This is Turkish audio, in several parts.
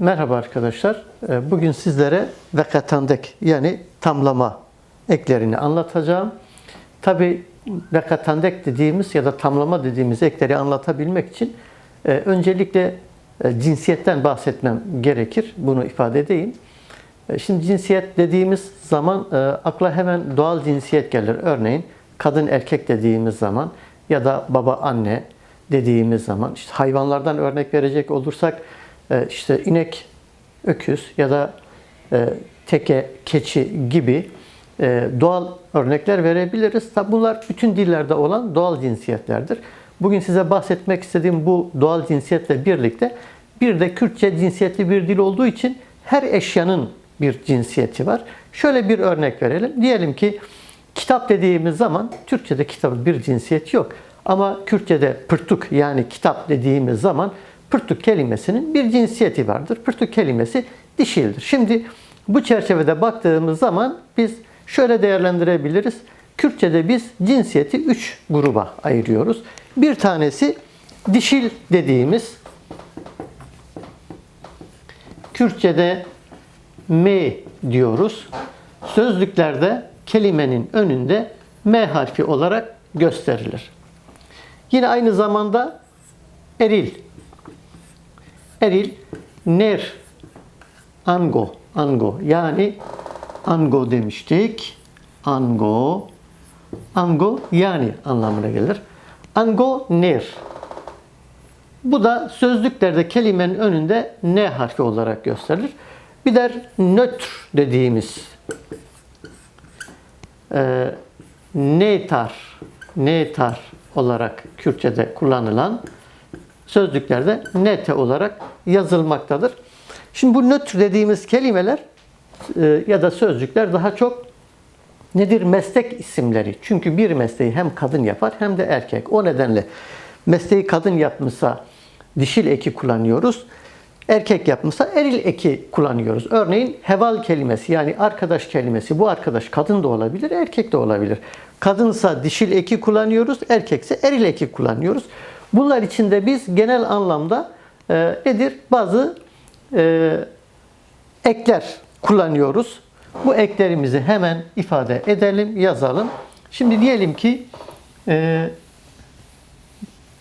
Merhaba arkadaşlar. Ee, Bugün sizlere vekatandek yani tamlama eklerini anlatacağım. Tabi vekatandek dediğimiz ya da tamlama dediğimiz ekleri anlatabilmek için e, öncelikle e, cinsiyetten bahsetmem gerekir. Bunu ifade edeyim. E, Şimdi cinsiyet dediğimiz zaman akla hemen doğal cinsiyet gelir. Örneğin kadın erkek dediğimiz zaman ya da baba anne dediğimiz zaman işte hayvanlardan örnek verecek olursak e, işte inek, öküz ya da e, teke, keçi gibi e, doğal örnekler verebiliriz. Tabi bunlar bütün dillerde olan doğal cinsiyetlerdir. Bugün size bahsetmek istediğim bu doğal cinsiyetle birlikte bir de Kürtçe cinsiyetli bir dil olduğu için her eşyanın bir cinsiyeti var. Şöyle bir örnek verelim. Diyelim ki kitap dediğimiz zaman Türkçe'de kitabın bir cinsiyeti yok. Ama Kürtçe'de pırtuk yani kitap dediğimiz zaman pırtuk kelimesinin bir cinsiyeti vardır. Pırtuk kelimesi dişildir. Şimdi bu çerçevede baktığımız zaman biz şöyle değerlendirebiliriz. Kürtçe'de biz cinsiyeti üç gruba ayırıyoruz. Bir tanesi dişil dediğimiz Kürtçe'de M diyoruz. Sözlüklerde kelimenin önünde M harfi olarak gösterilir. Yine aynı zamanda eril. Eril, ner, ango, ango yani ango demiştik. Ango, ango yani anlamına gelir. Ango ner. Bu da sözlüklerde kelimenin önünde ne harfi olarak gösterilir. Bir de nötr dediğimiz e, netar, netar olarak Kürtçe'de kullanılan sözlüklerde nete olarak yazılmaktadır. Şimdi bu nötr dediğimiz kelimeler e, ya da sözcükler daha çok nedir? Meslek isimleri. Çünkü bir mesleği hem kadın yapar hem de erkek. O nedenle mesleği kadın yapmışsa dişil eki kullanıyoruz. Erkek yapmışsa eril eki kullanıyoruz. Örneğin heval kelimesi yani arkadaş kelimesi. Bu arkadaş kadın da olabilir, erkek de olabilir. Kadınsa dişil eki kullanıyoruz, erkekse eril eki kullanıyoruz. Bunlar içinde biz genel anlamda e, nedir? Bazı e, ekler kullanıyoruz. Bu eklerimizi hemen ifade edelim, yazalım. Şimdi diyelim ki e,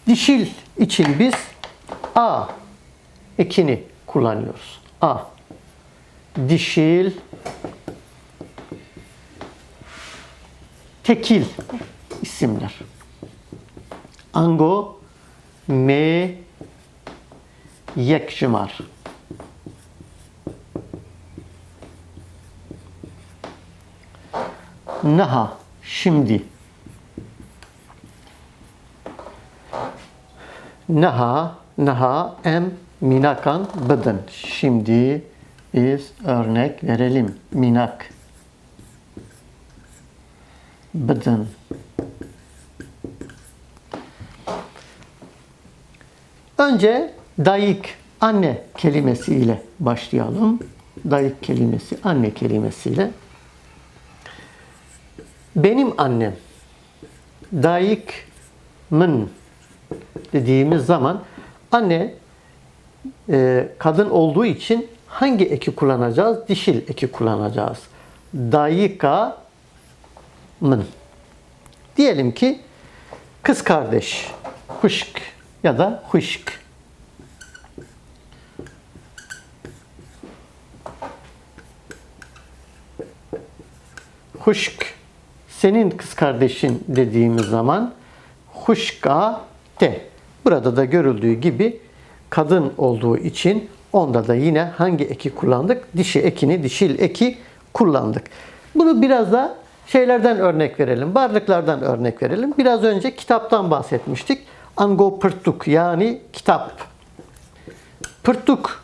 dişil için biz A ekini kullanıyoruz. A. Dişil tekil isimler. Ango me yekşimar. Naha şimdi. Naha naha em minakan bıdın. Şimdi biz örnek verelim. Minak. Bıdın. Önce dayık, anne kelimesiyle başlayalım. Dayık kelimesi, anne kelimesiyle. Benim annem, dayıkmın dediğimiz zaman anne e, kadın olduğu için hangi eki kullanacağız? Dişil eki kullanacağız. Dayıka mın. Diyelim ki kız kardeş, huşk ya da huşk. Huşk senin kız kardeşin dediğimiz zaman huşka de. Burada da görüldüğü gibi kadın olduğu için onda da yine hangi eki kullandık? Dişi ekini, dişil eki kullandık. Bunu biraz da şeylerden örnek verelim. Varlıklardan örnek verelim. Biraz önce kitaptan bahsetmiştik. Ango pırtuk yani kitap. Pırtuk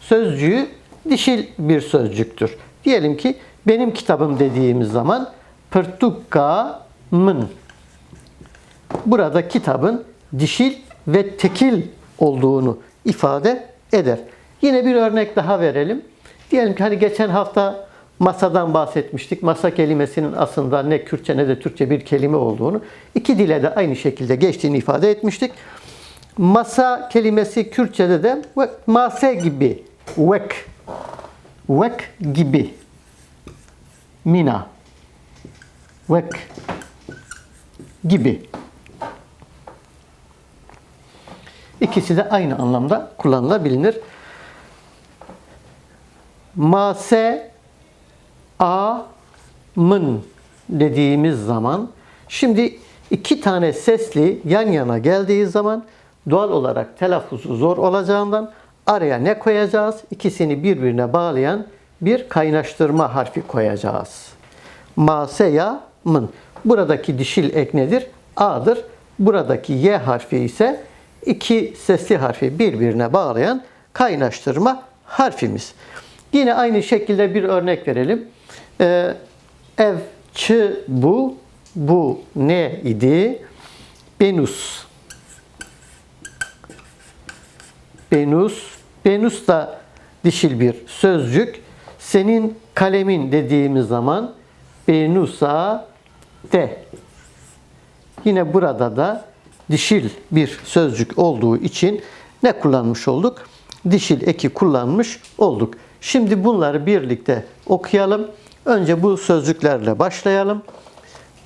sözcüğü dişil bir sözcüktür. Diyelim ki benim kitabım dediğimiz zaman pırtukkamın. Burada kitabın dişil ve tekil olduğunu ifade eder. Yine bir örnek daha verelim. Diyelim ki hani geçen hafta masadan bahsetmiştik. Masa kelimesinin aslında ne Kürtçe ne de Türkçe bir kelime olduğunu, iki dile de aynı şekilde geçtiğini ifade etmiştik. Masa kelimesi Kürtçe'de de mase gibi Vek. Vek gibi. Mina. Vek gibi. İkisi de aynı anlamda kullanılabilir. Mase a mın dediğimiz zaman şimdi iki tane sesli yan yana geldiği zaman doğal olarak telaffuzu zor olacağından araya ne koyacağız? İkisini birbirine bağlayan bir kaynaştırma harfi koyacağız. Maseya mın. Buradaki dişil ek nedir? A'dır. Buradaki Y harfi ise iki sesli harfi birbirine bağlayan kaynaştırma harfimiz. Yine aynı şekilde bir örnek verelim. Ee, ev, çı, bu, bu ne idi? Benus. Benus. Benus da dişil bir sözcük. Senin kalemin dediğimiz zaman Benusa de. Yine burada da dişil bir sözcük olduğu için ne kullanmış olduk? Dişil eki kullanmış olduk. Şimdi bunları birlikte okuyalım. Önce bu sözcüklerle başlayalım.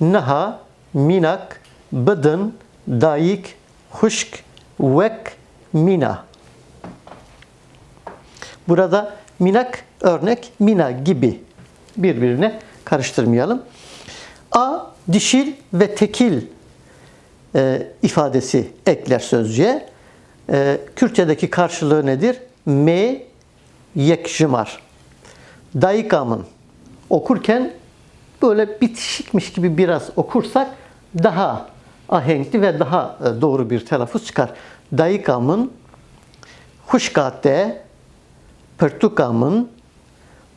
Naha, minak, bıdın, dayık, huşk, vek, mina. Burada minak örnek mina gibi birbirine karıştırmayalım. A dişil ve tekil e, ifadesi ekler sözcüğe. E, Kürtçedeki karşılığı nedir? Me yekjimar. Dayıkamın okurken böyle bitişikmiş gibi biraz okursak daha ahenkli ve daha e, doğru bir telaffuz çıkar. Dayıkamın huşkate Pertukamın,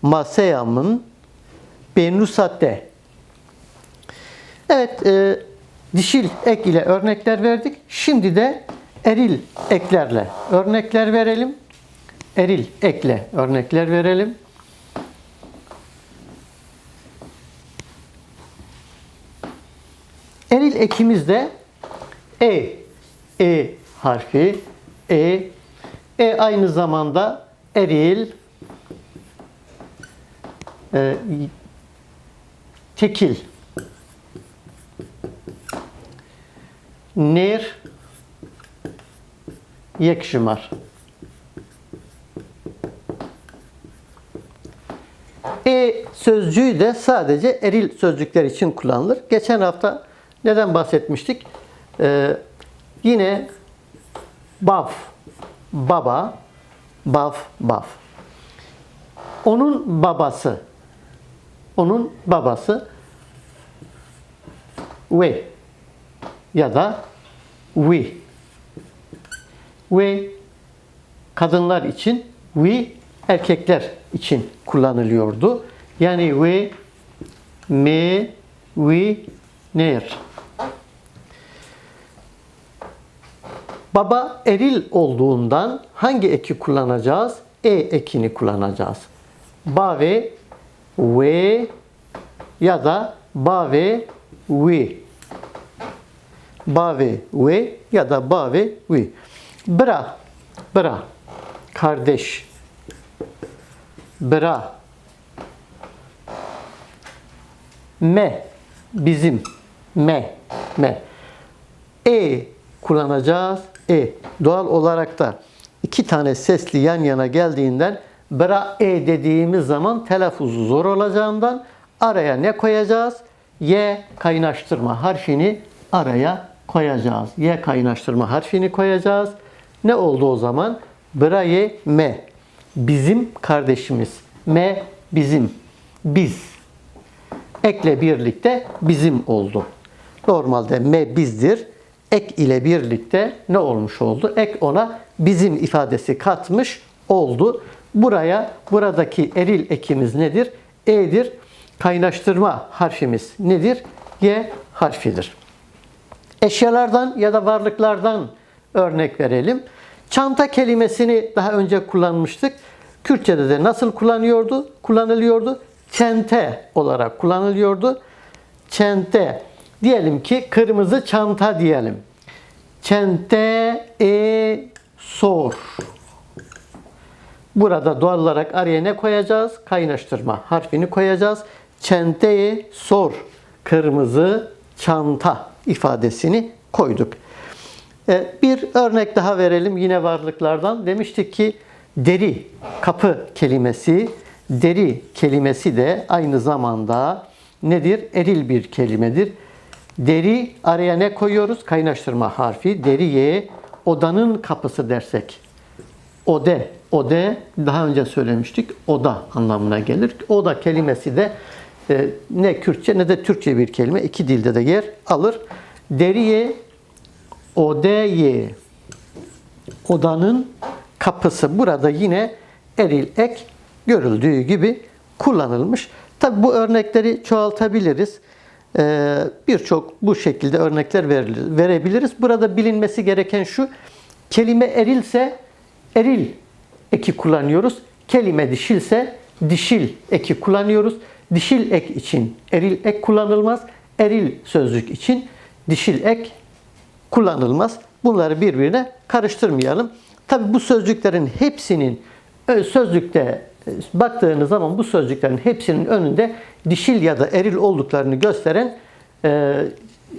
Maseyamın, Benusate. Evet, e, dişil ek ile örnekler verdik. Şimdi de eril eklerle örnekler verelim. Eril ekle örnekler verelim. Eril ekimizde e, e harfi, e, e aynı zamanda eril, e, tekil, ner, yekşimar. E sözcüğü de sadece eril sözcükler için kullanılır. Geçen hafta neden bahsetmiştik? Ee, yine bav, baba, bav, bav. Onun babası, onun babası ve ya da we. We kadınlar için, we erkekler için kullanılıyordu. Yani we, me, we, ner. Baba eril olduğundan hangi eki kullanacağız? E ekini kullanacağız. Bave, ve ya da bave, we. Bave, we ya da bave, we. Bra, bra, kardeş. Bra. Me, bizim. Me, me. E kullanacağız. E. Doğal olarak da iki tane sesli yan yana geldiğinden bra e dediğimiz zaman telaffuzu zor olacağından araya ne koyacağız? Y kaynaştırma harfini araya koyacağız. Y kaynaştırma harfini koyacağız. Ne oldu o zaman? Braye me. Bizim kardeşimiz. Me bizim. Biz. Ekle birlikte bizim oldu. Normalde me bizdir. Ek ile birlikte ne olmuş oldu? Ek ona bizim ifadesi katmış oldu. Buraya buradaki eril ekimiz nedir? E'dir. Kaynaştırma harfimiz nedir? Y harfidir. Eşyalardan ya da varlıklardan örnek verelim. Çanta kelimesini daha önce kullanmıştık. Kürtçe'de de nasıl kullanıyordu? Kullanılıyordu. Çente olarak kullanılıyordu. Çente. Diyelim ki kırmızı çanta diyelim. Çente e sor. Burada doğal olarak araya ne koyacağız? Kaynaştırma harfini koyacağız. Çenteye sor. Kırmızı çanta ifadesini koyduk. E, Bir örnek daha verelim yine varlıklardan. Demiştik ki deri, kapı kelimesi, deri kelimesi de aynı zamanda nedir? Eril bir kelimedir. Deri araya ne koyuyoruz? Kaynaştırma harfi. Deriye odanın kapısı dersek. Ode, ode daha önce söylemiştik. Oda anlamına gelir. Oda kelimesi de e, ne Kürtçe ne de Türkçe bir kelime. İki dilde de yer alır. Deriye odeye odanın kapısı burada yine eril ek görüldüğü gibi kullanılmış. Tabi bu örnekleri çoğaltabiliriz. Ee, Birçok bu şekilde örnekler verebiliriz. Burada bilinmesi gereken şu, kelime erilse eril eki kullanıyoruz. Kelime dişilse dişil eki kullanıyoruz. Dişil ek için eril ek kullanılmaz. Eril sözcük için dişil ek kullanılmaz. Bunları birbirine karıştırmayalım. Tabi bu sözcüklerin hepsinin sözlükte baktığınız zaman bu sözcüklerin hepsinin önünde dişil ya da eril olduklarını gösteren e,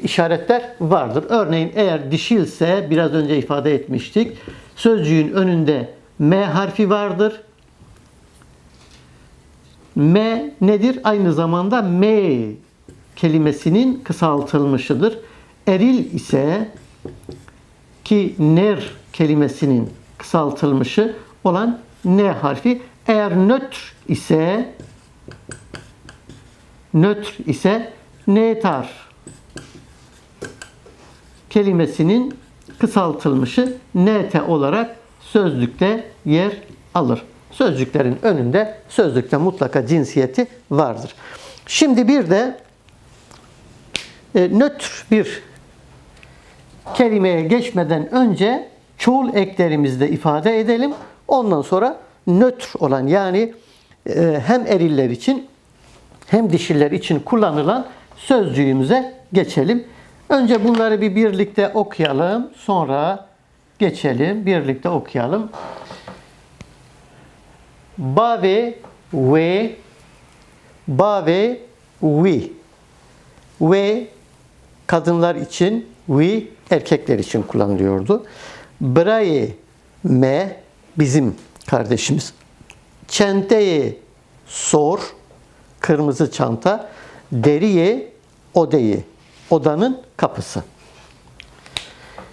işaretler vardır. Örneğin eğer dişilse biraz önce ifade etmiştik. Sözcüğün önünde M harfi vardır. M nedir? Aynı zamanda M kelimesinin kısaltılmışıdır. Eril ise ki ner kelimesinin kısaltılmışı olan N harfi eğer nötr ise nötr ise netar kelimesinin kısaltılmışı NT olarak sözlükte yer alır. Sözcüklerin önünde sözlükte mutlaka cinsiyeti vardır. Şimdi bir de e, nötr bir kelimeye geçmeden önce çoğul eklerimizde ifade edelim. Ondan sonra nötr olan yani e, hem eriller için hem dişiller için kullanılan sözcüğümüze geçelim. Önce bunları bir birlikte okuyalım. Sonra geçelim. Birlikte okuyalım. Bave ve bave vi ve kadınlar için we erkekler için kullanılıyordu. Braye me bizim kardeşimiz. Çenteye sor kırmızı çanta. Deriye odeyi odanın kapısı.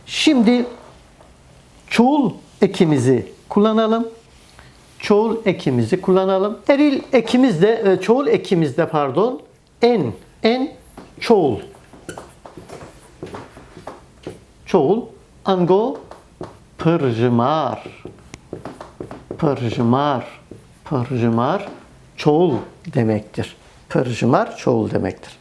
Şimdi çoğul ekimizi kullanalım. Çoğul ekimizi kullanalım. Eril ekimiz de e, çoğul ekimiz de pardon en en çoğul çoğul ango pırjımar pırjımar pırjımar çoğul demektir. Pırjımar çoğul demektir.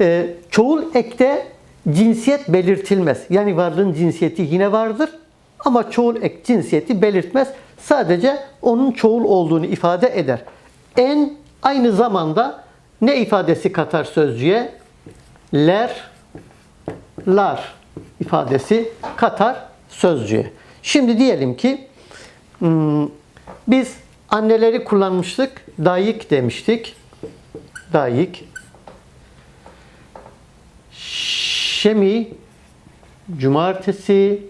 Ee, çoğul ekte cinsiyet belirtilmez. Yani varlığın cinsiyeti yine vardır ama çoğul ek cinsiyeti belirtmez. Sadece onun çoğul olduğunu ifade eder. En aynı zamanda ne ifadesi katar sözcüğe? Ler, lar ifadesi katar sözcüğe. Şimdi diyelim ki biz anneleri kullanmıştık. Dayık demiştik. Dayık. Şemi cumartesi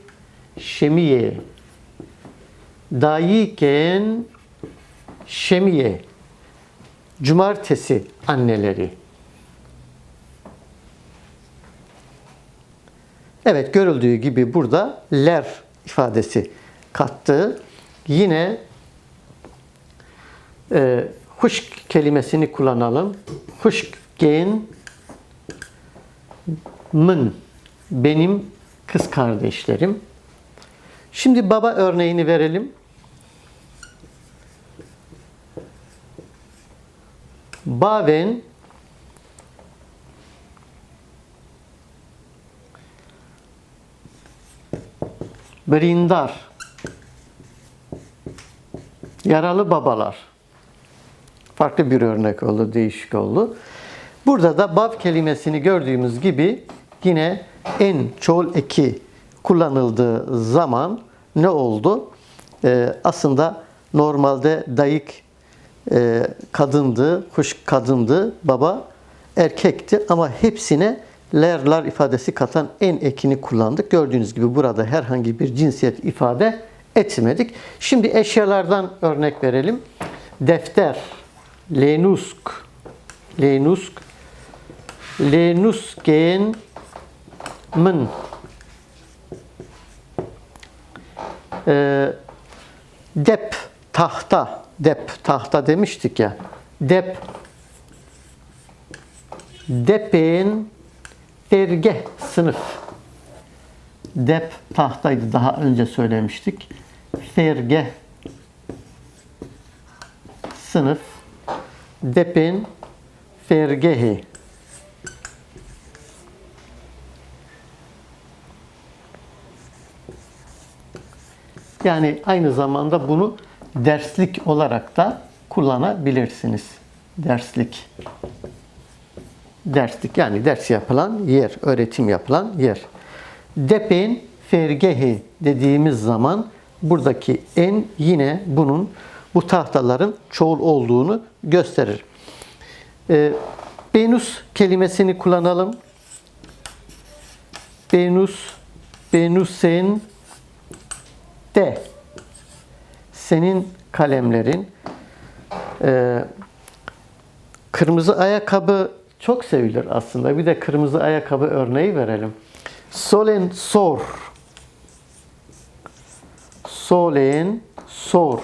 şemiye dayiken şemiye cumartesi anneleri Evet görüldüğü gibi burada ler ifadesi kattı. Yine e, huşk kelimesini kullanalım. Huşk gen mın benim kız kardeşlerim. Şimdi baba örneğini verelim. Baven Brindar Yaralı babalar Farklı bir örnek oldu, değişik oldu. Burada da bab kelimesini gördüğümüz gibi yine en çoğul eki kullanıldığı zaman ne oldu? Ee, aslında Normalde dayık e, kadındı, kuş kadındı, baba erkekti ama hepsine lerlar ifadesi katan en ekini kullandık. Gördüğünüz gibi burada herhangi bir cinsiyet ifade etmedik. Şimdi eşyalardan örnek verelim. Defter, lenusk, lenusk, lenusken mın. Ee, dep, tahta, dep, tahta demiştik ya. Dep, depen, dergeh, sınıf. Dep, tahtaydı daha önce söylemiştik. Fergeh, sınıf. Depen, fergehi. Yani aynı zamanda bunu derslik olarak da kullanabilirsiniz. Derslik. Derslik yani ders yapılan yer, öğretim yapılan yer. Depen fergehi dediğimiz zaman buradaki en yine bunun bu tahtaların çoğul olduğunu gösterir. Ee, Benus kelimesini kullanalım. Benus, benusen de senin kalemlerin e, kırmızı ayakkabı çok sevilir aslında. Bir de kırmızı ayakkabı örneği verelim. Solen sor. Solen sor.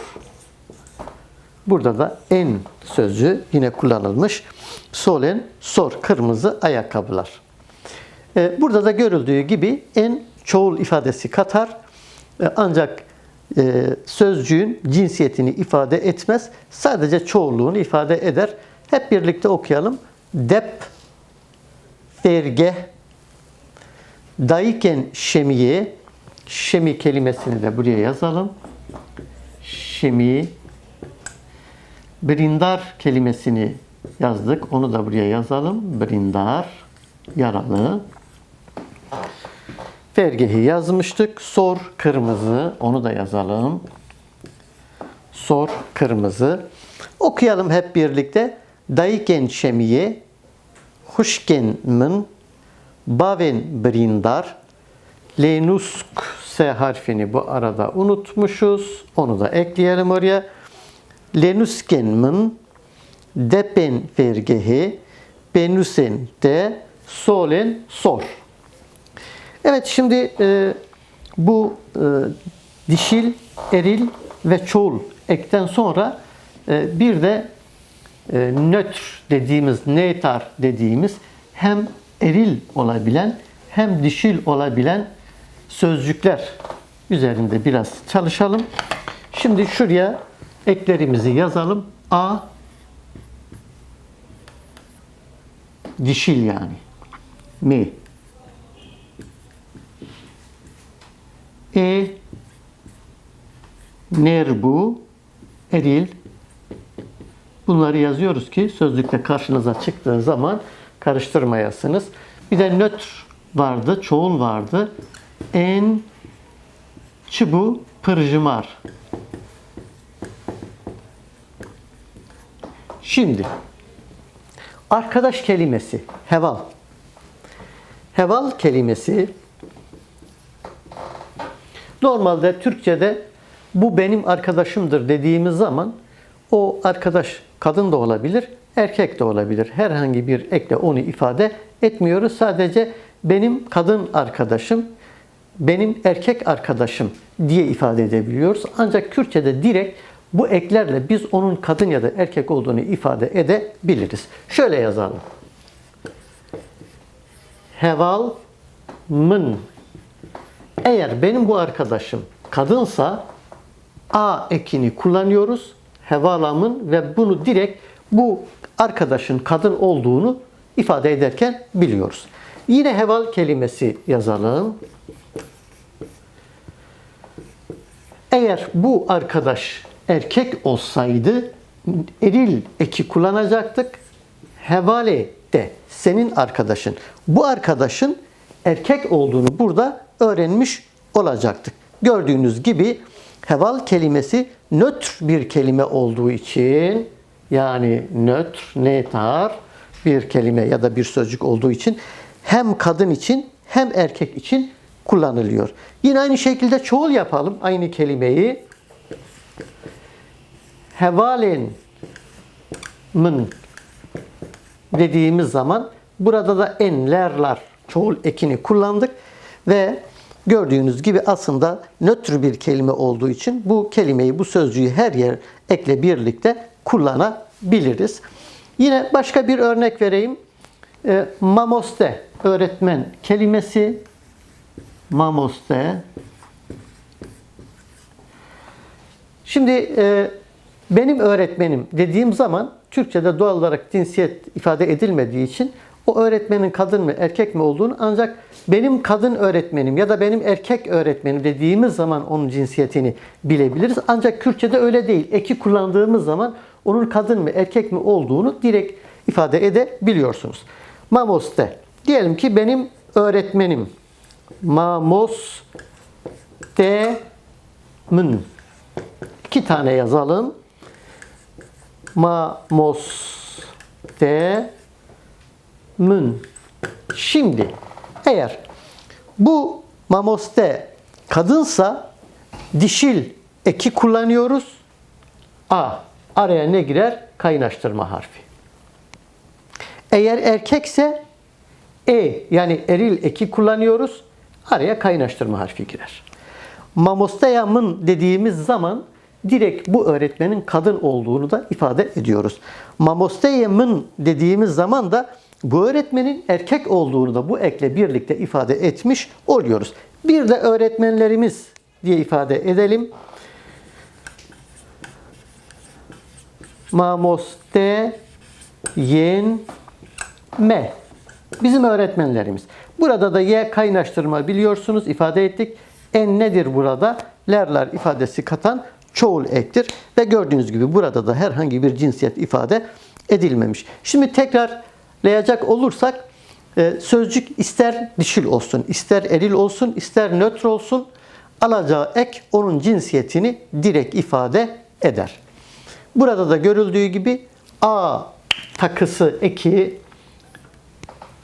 Burada da en sözcüğü yine kullanılmış. Solen sor. Kırmızı ayakkabılar. E, Burada da görüldüğü gibi en çoğul ifadesi katar. E, Ancak e, sözcüğün cinsiyetini ifade etmez. Sadece çoğulluğunu ifade eder. Hep birlikte okuyalım. Dep, fergeh, dayıken şemiye, şemi kelimesini de buraya yazalım. Şemi, brindar kelimesini yazdık. Onu da buraya yazalım. Brindar, yaralı. Fergehi yazmıştık. Sor kırmızı. Onu da yazalım. Sor kırmızı. Okuyalım hep birlikte. Dayıken şemiye, huşken mın, baven brindar, lenusk s harfini bu arada unutmuşuz. Onu da ekleyelim oraya. Lenusken mın, depen fergehi, benusen de, solen sor. Evet şimdi e, bu e, dişil, eril ve çoğul ekten sonra e, bir de e, nötr dediğimiz, neytar dediğimiz hem eril olabilen hem dişil olabilen sözcükler üzerinde biraz çalışalım. Şimdi şuraya eklerimizi yazalım. A dişil yani. Mi E nerbu eril bunları yazıyoruz ki sözlükte karşınıza çıktığı zaman karıştırmayasınız. Bir de nötr vardı, çoğul vardı. En çubu pırjımar. Şimdi arkadaş kelimesi heval. Heval kelimesi Normalde Türkçe'de bu benim arkadaşımdır dediğimiz zaman o arkadaş kadın da olabilir, erkek de olabilir. Herhangi bir ekle onu ifade etmiyoruz. Sadece benim kadın arkadaşım, benim erkek arkadaşım diye ifade edebiliyoruz. Ancak Kürtçe'de direkt bu eklerle biz onun kadın ya da erkek olduğunu ifade edebiliriz. Şöyle yazalım. Heval mın eğer benim bu arkadaşım kadınsa A ekini kullanıyoruz. Hevalamın ve bunu direkt bu arkadaşın kadın olduğunu ifade ederken biliyoruz. Yine heval kelimesi yazalım. Eğer bu arkadaş erkek olsaydı eril eki kullanacaktık. Hevale de senin arkadaşın. Bu arkadaşın erkek olduğunu burada öğrenmiş olacaktık. Gördüğünüz gibi heval kelimesi nötr bir kelime olduğu için yani nötr, netar bir kelime ya da bir sözcük olduğu için hem kadın için hem erkek için kullanılıyor. Yine aynı şekilde çoğul yapalım aynı kelimeyi. Hevalen mın dediğimiz zaman burada da enlerler çoğul ekini kullandık ve gördüğünüz gibi aslında nötr bir kelime olduğu için bu kelimeyi, bu sözcüğü her yer ekle birlikte kullanabiliriz. Yine başka bir örnek vereyim. E, mamoste, öğretmen kelimesi. Mamoste. Şimdi e, benim öğretmenim dediğim zaman Türkçe'de doğal olarak cinsiyet ifade edilmediği için o öğretmenin kadın mı erkek mi olduğunu ancak benim kadın öğretmenim ya da benim erkek öğretmenim dediğimiz zaman onun cinsiyetini bilebiliriz. Ancak Kürtçe'de öyle değil. Eki kullandığımız zaman onun kadın mı erkek mi olduğunu direkt ifade edebiliyorsunuz. Mamoste. Diyelim ki benim öğretmenim. Mamos de mın. İki tane yazalım. Mamos de mün. Şimdi eğer bu mamoste kadınsa dişil eki kullanıyoruz. A. Araya ne girer? Kaynaştırma harfi. Eğer erkekse e yani eril eki kullanıyoruz. Araya kaynaştırma harfi girer. Mamosteyamın dediğimiz zaman direkt bu öğretmenin kadın olduğunu da ifade ediyoruz. Mamosteyamın dediğimiz zaman da bu öğretmenin erkek olduğunu da bu ekle birlikte ifade etmiş oluyoruz. Bir de öğretmenlerimiz diye ifade edelim. Mamoste yen me. Bizim öğretmenlerimiz. Burada da ye kaynaştırma biliyorsunuz ifade ettik. En nedir burada? Lerler ifadesi katan çoğul ektir. Ve gördüğünüz gibi burada da herhangi bir cinsiyet ifade edilmemiş. Şimdi tekrarlayacak olursak e, sözcük ister dişil olsun, ister eril olsun, ister nötr olsun alacağı ek onun cinsiyetini direkt ifade eder. Burada da görüldüğü gibi a takısı eki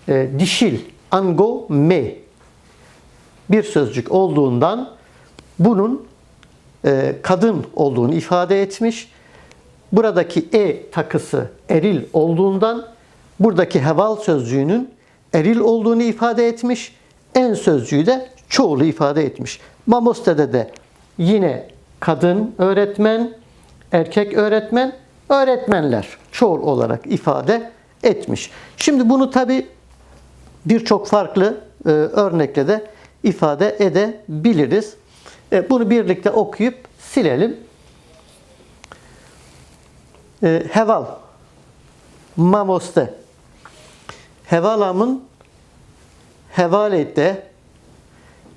e, dişil ango me bir sözcük olduğundan bunun e, kadın olduğunu ifade etmiş. Buradaki e takısı eril olduğundan buradaki heval sözcüğünün eril olduğunu ifade etmiş. En sözcüğü de çoğulu ifade etmiş. Mamoste'de de yine kadın öğretmen, erkek öğretmen, öğretmenler çoğul olarak ifade etmiş. Şimdi bunu tabi birçok farklı e, örnekle de ifade edebiliriz. E, bunu birlikte okuyup silelim. E, heval, mamoste, hevalamın, hevalette,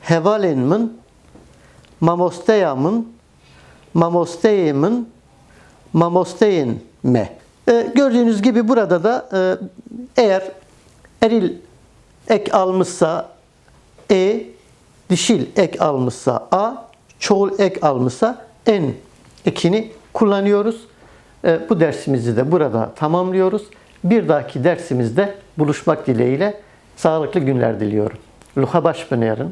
hevalenmin, mamosteyamın, mamosteyemin, mamosteyin me. Gördüğünüz gibi burada da eğer eril ek almışsa e, dişil ek almışsa a, çoğul ek almışsa en ekini kullanıyoruz. E, bu dersimizi de burada tamamlıyoruz. Bir dahaki dersimizde buluşmak dileğiyle sağlıklı günler diliyorum. Luha baş